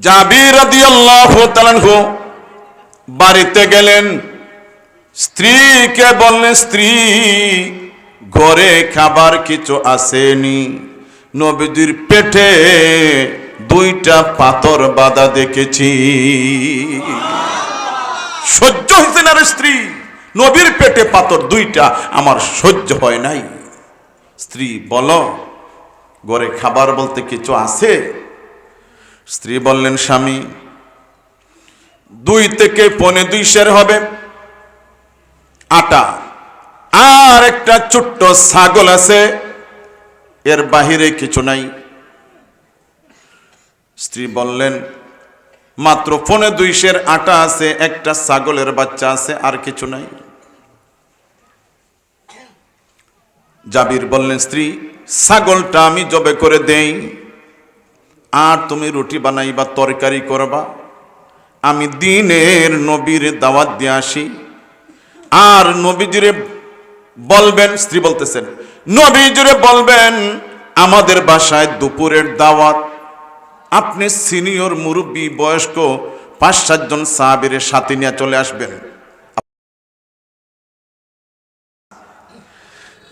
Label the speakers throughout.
Speaker 1: জাবির বাড়িতে গেলেন। স্ত্রীকে বললেন, স্ত্রী, ঘরে খাবার কিছু আসেনি। নবীজির পেটে দুইটা পাথর বাঁধা দেখেছি। সহ্য হয়েছে না স্ত্রী। নবীর পেটে পাথর দুইটা, আমার সহ্য হয় নাই। স্ত্রী বলো, ঘরে খাবার বলতে কিছু আছে? স্ত্রী বললেন, স্বামী, দুই থেকে পনে দুই সের হবে। আটা আর একটা ছোট্ট ছাগল আছে, এর বাহিরে কিছু নাই। স্ত্রী বললেন, মাত্র পনে দুই সের আটা আছে, একটা ছাগলের বাচ্চা আছে, আর কিছু নাই। জাবির বললেন, স্ত্রী, ছাগলটা আমি জবে করে দেই। আর তুমি রুটি বানাইবা, তরকারি করবা। আমি দিনের নবীর দাওয়াত দিয়ে আসি। আর নবীজিরে বলবেন, স্ত্রী বলতেছেন, নবীজিরে বলবেন, আমাদের বাসায় দুপুরের দাওয়াত। আপনি সিনিয়র মুরব্বী, বয়স্ক পাঁচ সাতজন সাহাবিরের সাথে নিয়ে চলে আসবেন।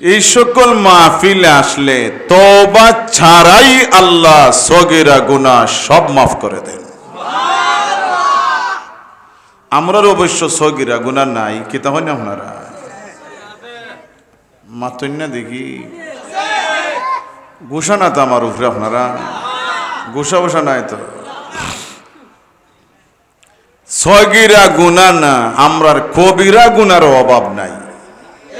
Speaker 1: এই সকল মাহফিলে আসলে তবা ছাড়াই আল্লাহ সগেরা গুনা সব মাফ করে দেন। আমরার অবশ্য সগিরা গুনা নাই, কি তাহলে আপনারা? মাতন না দেখি। গুসা না তো আমার উপরে আপনারা? গুসা বসা নাই তো। সগিরা গুনা না, আমরার কবিরা গুনার অভাব নাই।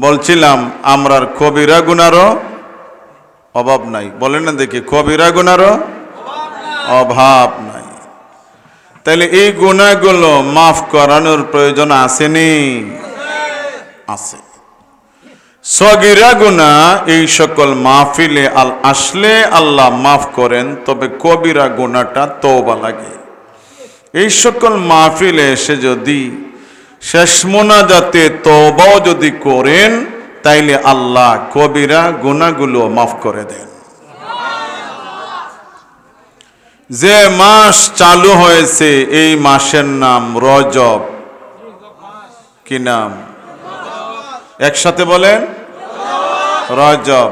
Speaker 1: বলছিলাম, আমরার কবিরা গুনারও অভাব নাই। বলেন না দেখি, কবিরা গুনারও অভাব নাই। তাহলে এই গুণাগুলো মাফ করানোর প্রয়োজন আসেনি? আছে। সগিরা গুণা এই সকল মাহফিলে আল, আসলে আল্লাহ মাফ করেন, তবে কবিরা গুণাটা তওবা লাগে। এই সকল মাহফিলে এসে যদি শেষ মোনাজাতে তওবাও যদি করেন, তাইলে আল্লাহ কবিরা গুণাগুলো মাফ করে দেন। যে মাস চালু হয়েছে, এই মাসের নাম রজব। কি নাম? একসাথে বলেন। রজব।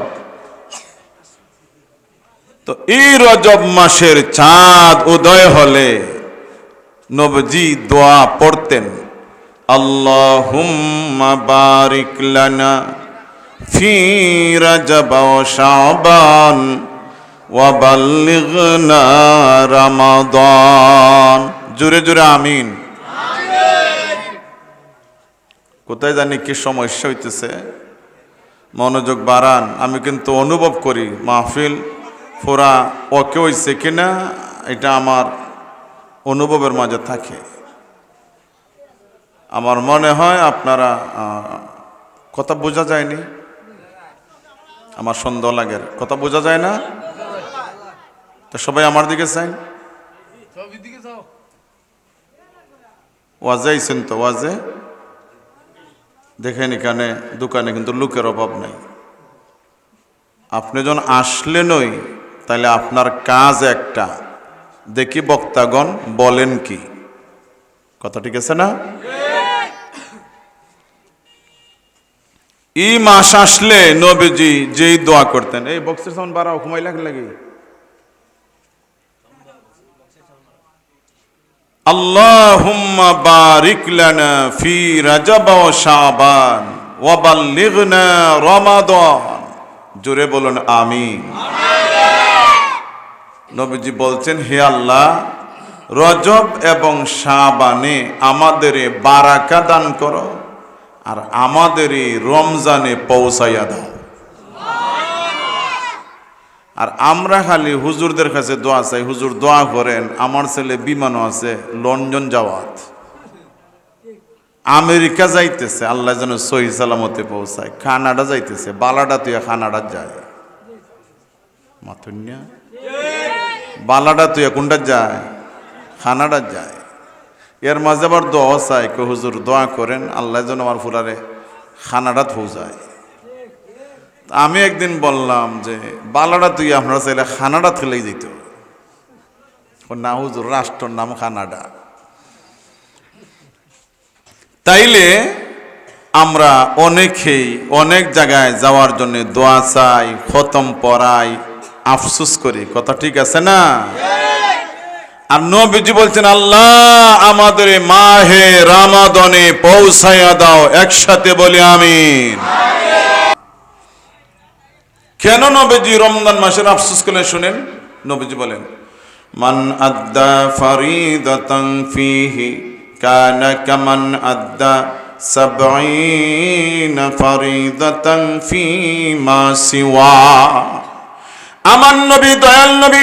Speaker 1: তো এই রজব মাসের চাঁদ উদয় হলে নবজি দোয়া পড়তেন। বারিক লানা ফি রজব ওয়া শাবান ওয়াবাল্লিগনা রমাদান। জুরে জুরে, আমিন। কোথায় জানি কি সমস্যা হইতেছে। মনোযোগ বাড়ান, আমি কিন্তু অনুভব করি মাহফিল ফোরা ওকে হইছে কিনা, এটা আমার অনুভবের মাঝে থাকে। আমার মনে হয় আপনারা কথা বোঝা যায়নি? আমার সন্দেহ লাগে। কথা বোঝা যায় না? তো সবাই আমার দিকে চাই ওয়াজে আইছেন তো, ওয়াজে? দেখেন এখানে দোকানে কিন্তু লোকের অভাব নাই। আপনি যখন আসলেনই তাহলে আপনার কাজ একটা। দেখি বক্তাগণ বলেন কি। কথা ঠিক আছে না? এই মাস আসলে নবীজি যেই দোয়া করতেন, এই বক্সের সামনে বাড়াও ঘুমাই লাগে লাগে। আল্লাহুম্মা বারিক ফি রাজাব ওয়া শাবান ওয়া বাল্লিগনা রমাদান। জোরে বলুন, আমিন। নবীজি বলছেন, হে আল্লাহ, রজব এবং শাবানে আমাদের বারাকা দান করো। আর আমাদের এই রমজানে পৌঁছাইয়া দাও। আর আমরা খালি হুজুরদের কাছে দোয়া চাই, হুজুর দোয়া করেন, আমার ছেলে বিমানও আছে, লন্ডন যাওয়াত। আমেরিকা যাইতেছে, আল্লাহ যেন সহি সালামতে পৌঁছায়। কানাডা যাইতেছে বালাডা তুই কানাডা যায়। মাতুন্যা বালাডা তুই কোনটা যায়? কানাডা যায়। এর মাঝে আবার দোয়া চাই কে হুজুর, দোয়া করেন, আল্লাহ যেন আমার ফুলারে খানাটা খানাডাত যায়। আমি একদিন বললাম যে বালাডা তুই আপনারা চাইলে খানাডা থেলেই যেত না হুজুর, রাষ্ট্রর নাম খানাডা তাইলে আমরা অনেকেই অনেক জায়গায় যাওয়ার জন্য দোয়া চাই, খতম পড়াই আফসুস করি। কথা ঠিক আছে না? আর নবীজি বলছেন, আল্লাহ আমাদের মাহে রামাদনে পৌঁছাইয়া দাও, একসাথে বলি আমিন। কেন নবীজি রমজান মাসের আফসোস করলে শুনেন? নবীজি বলেন, মান আদ্দা ফরিদাতান ফিহি কানা কামান আদ্দা সাবঈন ফি মা সিওয়া। আমার নবী দয়াল নবী,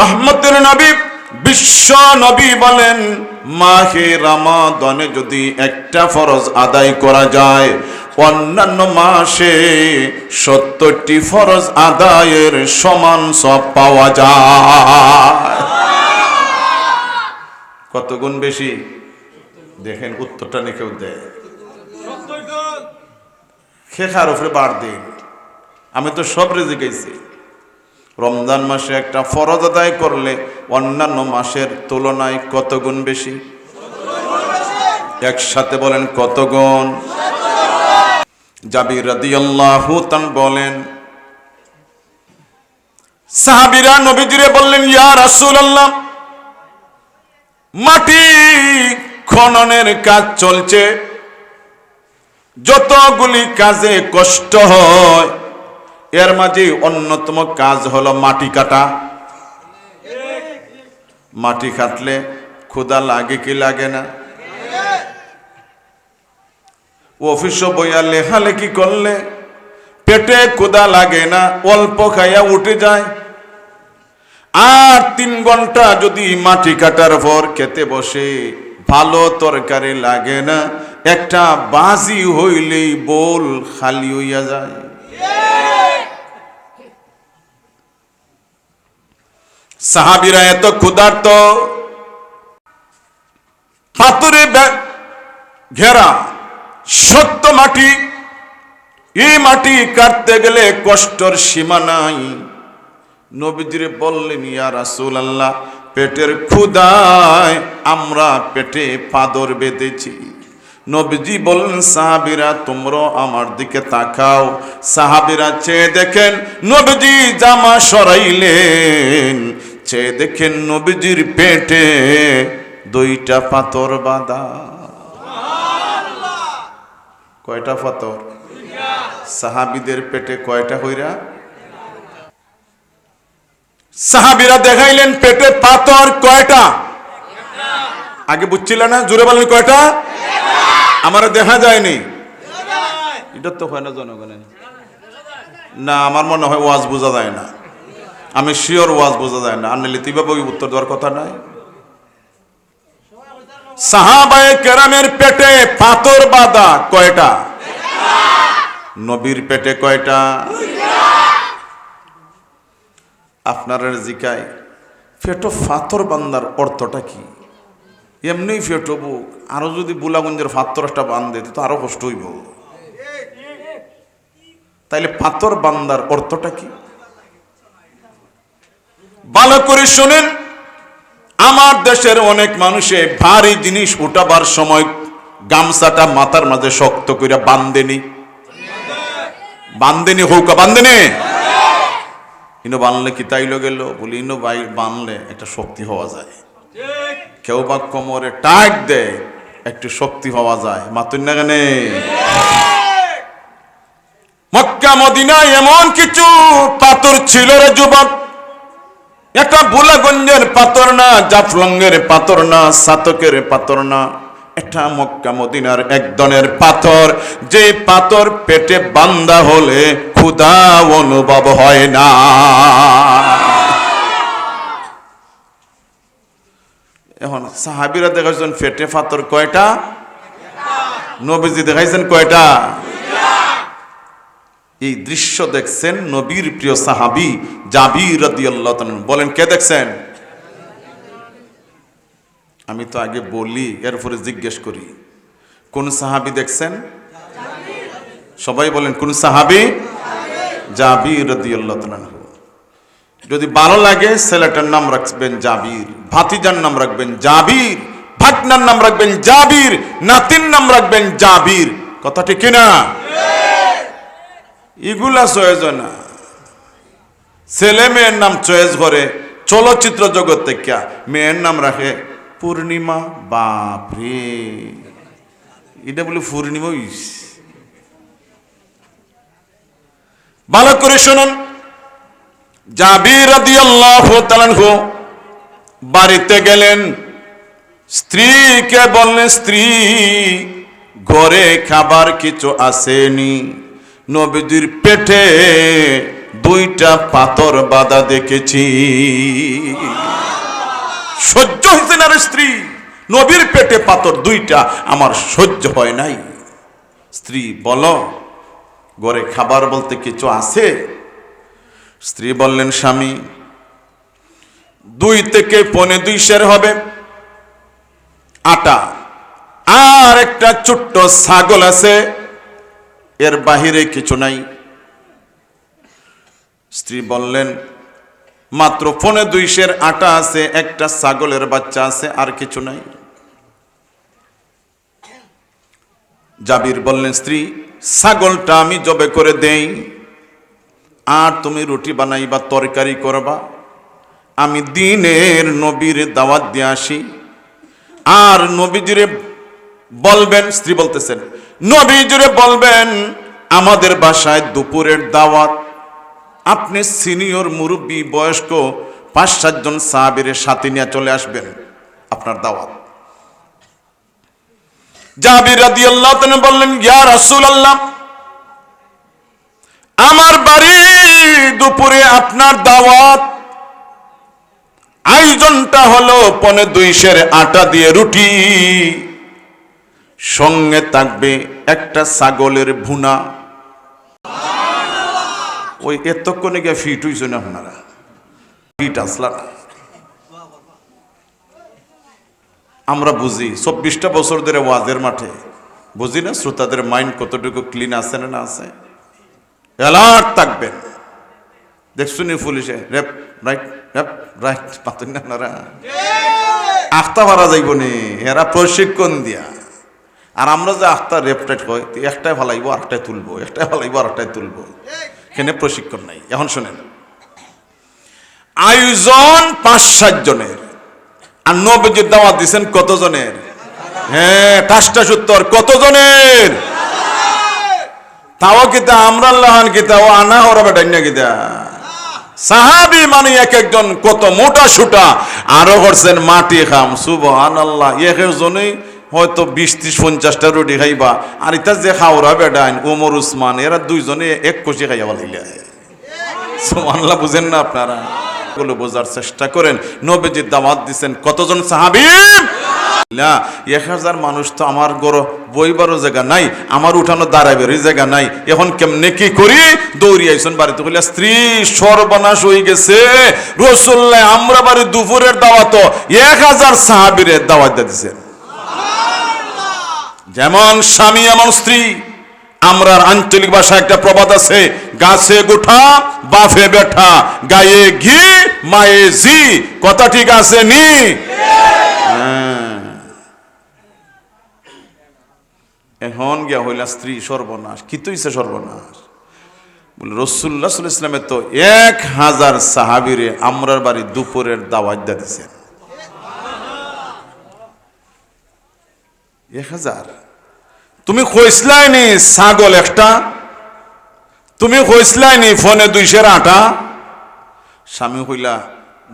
Speaker 1: রহমতের নবী বিশ্ব নবী বলেন মাহে রামাদনে যদি একটা ফরজ আদায় করা যায় অন্যান্য মাসে সত্তরটি ফরজ আদায়ের সমান সব পাওয়া যায়। কত গুণ বেশি? দেখেন উত্তরটা নিয়ে কেউ দেয়। খেখার উপরে বার দিন। আমি তো সব রেজে গেছি রমজান মাসে একটা ফরজ আদায় করলে অন্যান্য মাসের তুলনায় কত গুণ বেশি? একসাথে বলেন কত গুণ? জাবির রাদিয়াল্লাহু তান বলেন, সাহাবীরা নবীজিরে বললেন, ইয়া রাসূলুল্লাহ, মাটি খননের কাজ চলছে। যতগুলি কাজে কষ্ট হয় এর মাঝে অন্যতম কাজ হলো মাটি কাটা। মাটি কাটলে ক্ষুদা লাগে কি লাগে না? অফিস বইয়া লেখালেখি করলে পেটে ক্ষুদা লাগে না, অল্প খাইয়া উঠে যায়। আর তিন ঘণ্টা যদি মাটি কাটার পর খেতে বসে, ভালো তরকারি লাগে না, একটা বাজি হইলেই বোল খালি হইয়া যায়। সাহাবিরা এত ক্ষুধার্ত। পাথরে ঘেরা সত্য মাটি এই মাটি কাটতে গেলে কষ্টর সীমা নাই। নবীজিরে বললেন, ইয়া রাসূল আল্লাহ পেটের ক্ষুদায় আমরা পেটে পাদর বেঁধেছি। নবীজি বললেন, সাহাবিরা তোমরা আমার দিকে তাকাও। সাহাবিরা চেয়ে দেখেন, নবীজি জামা সরাইলেন। চেয়ে দেখেন নবীজির পেটে দুইটা পাথর বাঁধা। কয়টা পাথর? সাহাবিদের পেটে কয়টা হইরা? সাহাবিরা দেখাইলেন পেটে পাথর কয়টা? আগে বুঝছিল না? জোরে বলেন কয়টা? আমার দেখা যায়নি। এটা তো হয় না জনগণে না আমার মনে হয় ওয়াজ বোঝা যায় না। আমি শিওর ওয়াজ বোঝা যায় না। আনলে তিভাবে উত্তর দেওয়ার কথা নাই। সাহাবায়ে কেরামের পেটে পাথর বাঁধা কয়টা? নবীর পেটে কয়টা? আপনারা জিকায় ফেটো ফাতর বান্দার অর্থটা কি? এমনি ফেটো বুক। আরও যদি বুলাগঞ্জের ফাতর একটা বান্ধে, তো আরও কষ্ট হইব। তাইলে পাথর বান্দার অর্থটা কি? ভালো করে শোনেন, আমার দেশের অনেক মানুষে ভারী জিনিস উঠাবার সময় গামছাটা মাথার মাঝে শক্ত করে বান্ধেনি বান্ধেনি হৌকা বান্ধেনি ইনো বানলে কি তাইলো গেল? বলি, ইনো বাই বানলে একটা শক্তি হওয়া যায়। কেউ বা কোমরে টাইট দেয়, একটু শক্তি হওয়া যায়। মাতুন না কেনে? মক্কা, মদিনায় এমন কিছু পাথর ছিল রে যুবক একটা বুলাগঞ্জের পাথর না জাফলঙ্গের পাথর না, সাতকের পাথর না এটা মক্কা মদিনার এক ধরনের পাথর। যে পাথর পেটে বান্দা হলে ক্ষুধা অনুভব হয় না। এখন সাহাবিরা দেখাইছেন ফেটে পাথর কয়টা? নবীজি দেখাইছেন কয়টা? এই দৃশ্য দেখছেন নবীর প্রিয় সাহাবি জাবির বলেন, কে দেখছেন? আমি তো আগে বলি, এরপরে জিজ্ঞেস করি, কোন সাহাবি দেখছেন? সবাই বলেন, কোন সাহাবি? জাবির যদি ভালো লাগে, ছেলেটার নাম রাখবেন জাবির, ভাতিজার নাম রাখবেন জাবির ভাটনার নাম রাখবেন জাবির, নাতির নাম রাখবেন জাবির। কথাটি ঠিক চয়েস হয় না। ছেলে মেয়ের নাম চয়েস করে চলচ্চিত্র জগৎ থেকে। মেয়ের নাম রাখে পূর্ণিমা বাপরে এটা বলে পূর্ণিমা ইস। ভালো করে শুনুন। বাড়িতে গেলেন। স্ত্রীকে বললেন, স্ত্রী, ঘরে খাবার কিছু আসেনি। নবীজির পেটে দুইটা পাথর বাঁধা দেখেছি। সহ্য হয়েছে না স্ত্রী। নবীর পেটে পাথর দুইটা, আমার সহ্য হয় নাই। স্ত্রী বলো, ঘরে খাবার বলতে কিছু আছে? স্ত্রী বললেন, স্বামী, দুই থেকে পনে দুই সের হবে। আটা আর একটা ছোট্ট ছাগল আছে এর বাহিরে কিছু নাই। স্ত্রী বললেন, মাত্র ফোনে দুই সের আটা আছে, একটা ছাগলের বাচ্চা আছে, আর কিছু নাই। জাবির বললেন, স্ত্রী, ছাগলটা আমি জবে করে দেই। আর তুমি রুটি বানাইবা, তরকারি করবা। আমি দিনের নবীর দাওয়াত দিয়ে আসি। আর নবীজিরে বলবেন, স্ত্রী বলতেছেন নবীজিরে বলবেন, আমাদের বাসায় দুপুরের দাওয়াত। আপনি সিনিয়র মুরব্বী, বয়স্ক, পাঁচ সাতজন সাহাবিরের সাথে নিয়ে চলে আসবেন আপনার দাওয়াত। জাবির রাদিয়াল্লাহু তাআলা বললেন, ইয়া রাসূলুল্লাহ, আমার বাড়ি দুপুরে আপনার দাওয়াত। আয়োজনটা হলো পনে দুই সের আটা দিয়ে রুটি। সঙ্গে থাকবে একটা ছাগলের ভুনা। ওই এতক্ষণে গিয়ে ফিট হইছেন আপনারা। ফিট আসলা আমরা বুঝি চব্বিশটা বছর ধরে ওয়াজের মাঠে। বুঝি না শ্রোতাদের মাইন্ড কতটুকু ক্লিন আছে না না আছে? অ্যালার্ট থাকবেন। দেখছুনি পুলিশে রেপ রাইট রেপ রাইট পাতেন না আপনারা? আখতা মারা যাইব নি এরা প্রশিক্ষণ দিয়া। আর আমরা যে আখতা রেপ টাইট হয় একটাই ভালাইব আরেকটাই তুলবো, একটাই ভালাইব আরেকটাই তুলবো। এখানে প্রশিক্ষণ নাই। এখন শোনেন। আয়োজন পাঁচ, সাত জনের। আর নবীজির দাওয়াত দিছেন কত জনের হ্যাঁ টাসটা সত্তর কত জনের তাও কিতা আমরা লাহান কিতা, ও আনা ওরা বেটাই না কিতা। সাহাবি মানে এক একজন কত মোটা সুটা। আরও করছেন মাটি খাম সুবহান আল্লাহ এক একজনেই হয়তো বিশ, ত্রিশ, পঞ্চাশটা রুটি খাইবা। আর ইতা যে খাওরা বেডাইন ওমর উসমান, এরা দুইজনে এক কষি খাইয়া বলাইলে। সুবহানাল্লাহ, বুঝেন না আপনারা? এগুলো বোঝার চেষ্টা করেন। নবীজির দাওয়াত দিছেন কতজন সাহাবী? না এক হাজার মানুষ তো আমার গড় বইবারও জায়গা নাই, আমার উঠানো দাঁড়াইবের জায়গা নাই। এখন কেমনে কি করি? দৌড়ি আইসন বাড়িতে কইলা স্ত্রী সর্বনাশ হয়ে গেছে। রসুল্লাহ আমরা বাড়ি দুপুরের দাওয়াত, এক হাজার সাহাবিরের দাওয়াত দিয়েছেন যেমন স্বামী, এমন স্ত্রী। আমরার আঞ্চলিক ভাষায় একটা প্রবাদ আছে, গাছে গোঠা, বাফে বেঠা, গায়ে ঘি, মায়ে জি। কথা ঠিক আছে নি? হ্যাঁ। এখন গিয়া হইলা স্ত্রী সর্বনাশ কি তুইছে সর্বনাশ? বলে রসুল্লাহ সাল্লাল্লাহু আলাইহি ইসলামে তো এক হাজার সাহাবিরে আমরার বাড়ি দুপুরের দাওয়াত দিয়া দিছেন। এক হাজার? তুমি কইসলাইনি ছাগল একটা? তুমি কইসলাইনি ফোনে দুইশের আটা? স্বামী কইলা,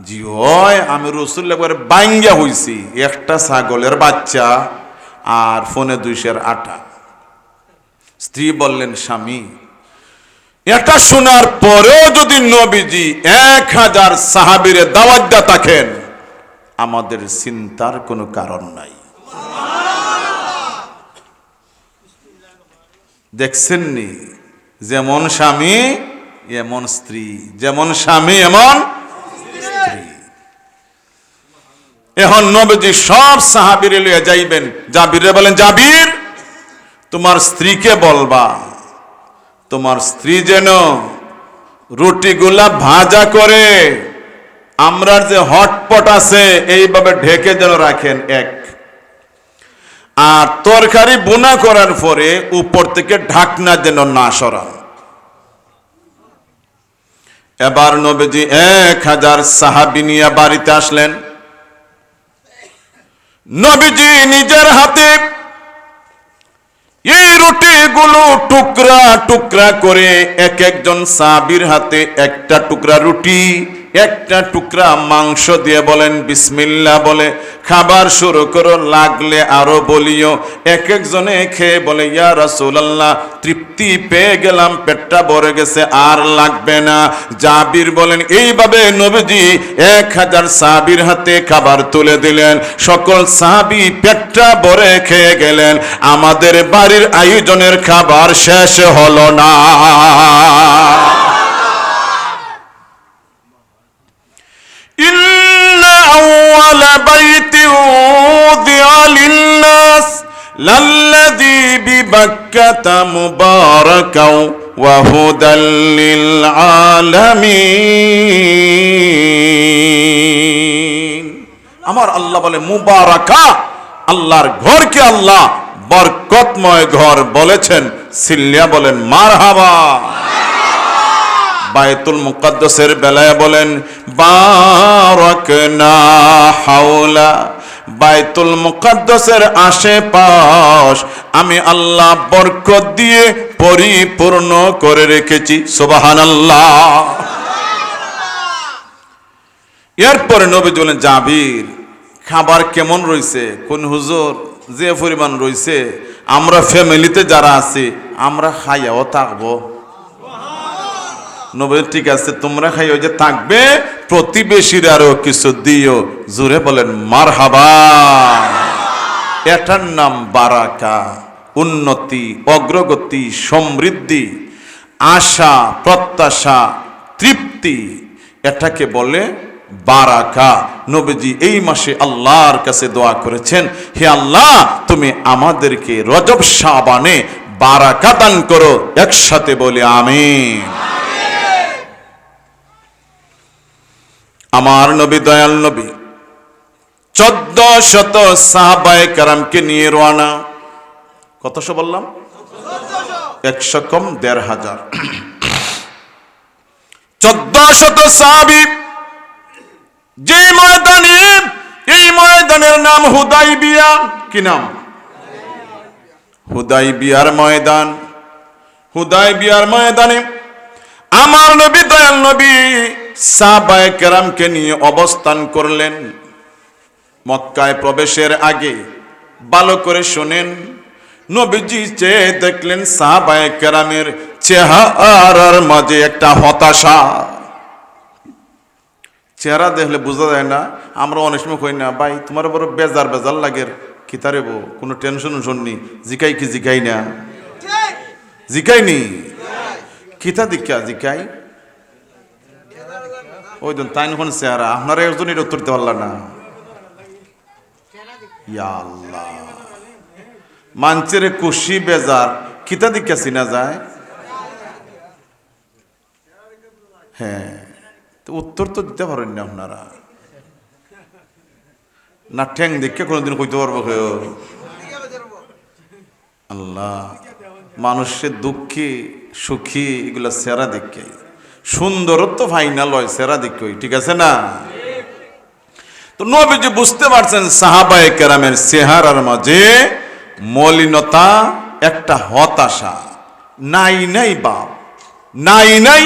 Speaker 1: জি হয়, আমি রসুল একবারে বাঙ্গিয়া হইছি, একটা ছাগলের বাচ্চা আর ফোনে দুইশের আটা। স্ত্রী বললেন, স্বামী, এটা শোনার পরেও যদি নবীজি এক হাজার সাহাবিরে দাওয়াজ্জা থাকেন, আমাদের চিন্তার কোনো কারণ নাই। দেখছেননি, যেমন স্বামী, এমন স্ত্রী। যেমন স্বামী, এমন স্ত্রী। এখন নবীজি সব সাহাবিরে লইয়া যাইবেন। জাবিরে বলেন, জাবির, তোমার স্ত্রীকে বলবা, তোমার স্ত্রী যেন রুটিগুলা ভাজা করে, আমরার যে হটপট আছে, এইভাবে ঢেকে যেন রাখেন এক আর তরকারি বোনা করার পরে উপর থেকে ঢাকনা যেন না সরান। এবার নবীজি এক হাজার সাহাবি নিয়ে বাড়িতে আসলেন। নবীজি নিজের হাতে এই রুটিগুলো টুকরা টুকরা করে এক একজন সাবির হাতে একটা টুকরা রুটি একটা টুকরা মাংস দিয়ে বলেন বিসমিল্লা বলে। খাবার শুরু করো, লাগলে আরও বলিও। এক একজনে খেয়ে বলে, ইয়া রাসূলুল্লাহ, তৃপ্তি পেয়ে গেলাম, পেটটা ভরে গেছে, আর লাগবে না। জাবির বলেন, এইভাবে নবীজি এক হাজার সাহাবির হাতে খাবার তুলে দিলেন। সকল সাহাবি পেটটা ভরে খেয়ে গেলেন। আমাদের বাড়ির আয়োজনের খাবার শেষ হলো না। للذي ببكة مباركا وهدى للعالمين আমার আল্লাহ বলে মুবারাকা আল্লাহর ঘরকে আল্লাহ বরকতময় ঘর বলেছেন সিল্লিয়া বলেন মারহাবা বায়তুল মুকাদ্দাসের বেলায় বলেন বারাকনা হাওলা বাইতুল মুকাদ্দাসের আশেপাশ আমি আল্লাহ বরকত দিয়ে পরিপূর্ণ করে রেখেছি, সুবহানাল্লাহ। এরপরে নবী বলেন, জাবির, খাবার কেমন রয়েছে কোন হুজুর? যে পরিমাণ রয়েছে আমরা ফ্যামিলিতে যারা আছি, আমরা খাইয়াও থাকব। নবী ঠিক আছে, তোমরা খাইও যে থাকবে, প্রতিবেশীর আরও কিছু দিও। জুড়ে বলেন মার এটার নাম বারাকা, উন্নতি, অগ্রগতি, সমৃদ্ধি, আশা, প্রত্যাশা, তৃপ্তি। এটাকে বলে বারাকা। নবীজি এই মাসে আল্লাহর কাছে দোয়া করেছেন, হে আল্লাহ, তুমি আমাদেরকে রজব সাবানে বারাকা দান করো, একসাথে বলে আমিন। আমার নবী, দয়াল নবী, চোদ্দ শত সাহাবায় কারামকে নিয়ে রোয়ানা কতশো বললাম? একশো কম দেড় হাজার। চোদ্দ শত সাহাবি যে ময়দানে, এই ময়দানের নাম হুদাই বিয়া কি নাম? হুদাই বিয়ার ময়দান। হুদাই বিয়ার ময়দানে আমার নবী, দয়াল নবী সাহাবায়ে কেরামকে নিয়ে অবস্থান করলেন। মক্কায় প্রবেশের আগে ভালো করে শোনেন নবীজি চেয়ে দেখলেন সাহাবায়ে কেরামের চেহারার মাঝে একটা হতাশা। চেহারা দেখলে বোঝা যায় না আমরা অনেক সময় কই না ভাই তোমার বড় বেজার বেজার লাগের কিতারে বো কোনো টেনশন শুননি জিকাই কি জিকাই না? জিকাইনি কিতা দীক্ষা জিকাই? ওই দিন তাই নখন চেহারা আপনারা একজন এটা উত্তর দিতে পারলাম না। আল্লাহ। মাঞ্চের কুশি বেজার, কিতা দীক্ষা চিনা যায়? হ্যাঁ তো উত্তর তো দিতে পারেন না আপনারা। না ঠ্যাং দেখে কোনোদিন কইতে পারব কেউ। আল্লাহ, মানুষের দুঃখী, সুখী এগুলো সেরা দেখে। সুন্দরত্ব ফাইনাল হয়, সেরা দেখে ঠিক আছে না? তো নবীজি বুঝতে পারছেন সাহাবায়ে কেরামের চেহারার মাঝে মলিনতা, একটা হতাশা, নাই নাই বাপ নাই নাই,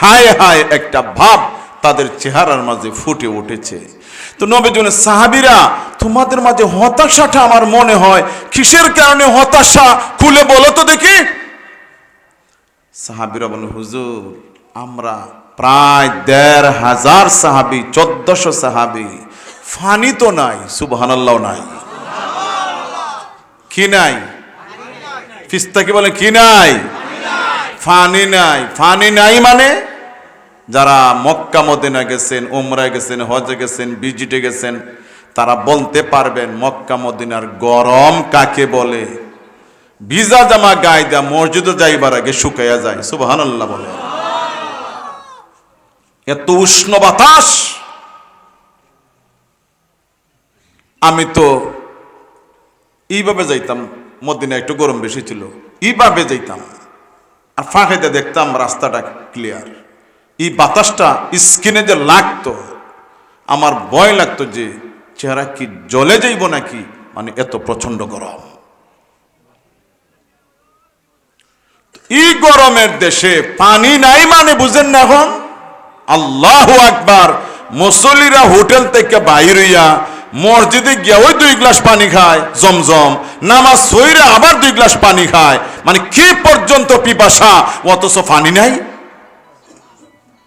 Speaker 1: হায় হায় একটা ভাব তাদের চেহারার মাঝে ফুটে উঠেছে। তো নবীজন সাহাবিরা, তোমাদের মাঝে হতাশাটা আমার মনে হয়, কিসের কারণে হতাশা খুলে বলো তো দেখি? সাহাবিরা বলেন, হুজুর আমরা প্রায় দেড় হাজার সাহাবি, চোদ্দশো সাহাবি। ফানি তো নাই, সুবহানাল্লাহ নাই। কি নাই? ফিস্তা কি বলে কি নাই? ফানি নাই। ফানি নাই মানে যারা মক্কা মদিনা গেছেন, উমরা গেছেন, হজে গেছেন বিজিটে গেছেন, তারা বলতে পারবেন মক্কা মদিনার গরম কাকে বলে? ভিজা জামা গায়ে দেয়া মসজিদে যাইবার আগে শুকাইয়া যায়, সুবহানাল্লাহ বলে। এত উষ্ণ বাতাস। আমি তো এইভাবে যাইতাম মদিনা একটু গরম বেশি ছিল, এইভাবে যাইতাম। আর ফাঁকাইতে দেখতাম রাস্তাটা ক্লিয়ার এই বাতাসটা স্কিনে যে লাগতো, আমার ভয় লাগতো যে চেহারা কি জলে যাইব নাকি মানে এত প্রচণ্ড গরম। এই গরমের দেশে পানি নাই মানে বুঝেন না এখন? আল্লাহ আকবার। মুসল্লিরা হোটেল থেকে বাইর হইয়া মসজিদে গিয়া ওই দুই গ্লাস পানি খায়, জমজম। নামাজ সইরে আবার দুই গ্লাস পানি খায়। মানে কি পর্যন্ত পিপাসা? অথচ পানি নাই।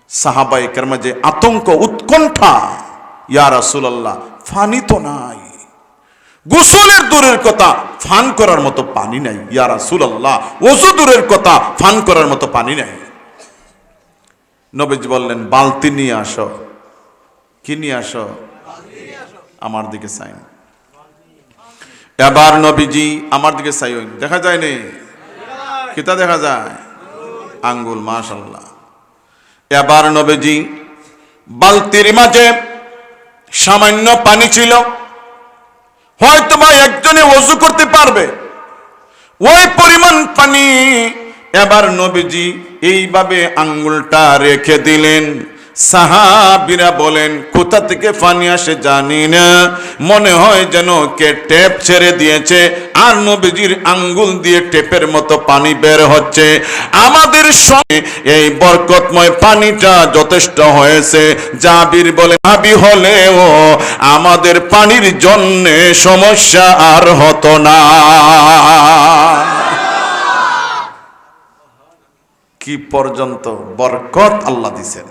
Speaker 1: সাহাবাই যে আতঙ্ক, উৎকণ্ঠা, ইয়া রাসূলুল্লাহ ফানি তো নাই। গোসলের দূরের কথা, ফান করার মতো পানি নাই। ইয়া রাসূলুল্লাহ ওযু দূরের কথা, ফান করার মতো পানি নাই। নবীজি বললেন, বালতি নিয়ে আসো। কি নিয়ে আসো? আমার দিকে চাই এবার নবীজি আমার দিকে চাই দেখা যায় নি? কিতা দেখা যায়? আঙ্গুল মাশাল্লাহ এবার নবীজি বালতির মাঝে সামান্য পানি ছিল। হয়তো বা একজনে ওযু করতে পারবে। ওই পরিমাণ পানি এবার নবীজি এইভাবে আঙ্গুলটা রেখে দিলেন। সাহাবিরা বলেন, কোথা থেকে পানি আসে জানি না। মনে হয় যেন কে টেপ ছেড়ে দিয়েছে আর নবীজির আঙ্গুল দিয়ে টেপের মতো পানি বের হচ্ছে। আমাদের সঙ্গে এই বরকতময় পানিটা যথেষ্ট হয়েছে। জাবির বলে ভাবি হলেও আমাদের পানির জন্যে সমস্যা আর হতো না। কি পর্যন্ত বরকত আল্লাহ দিছেন?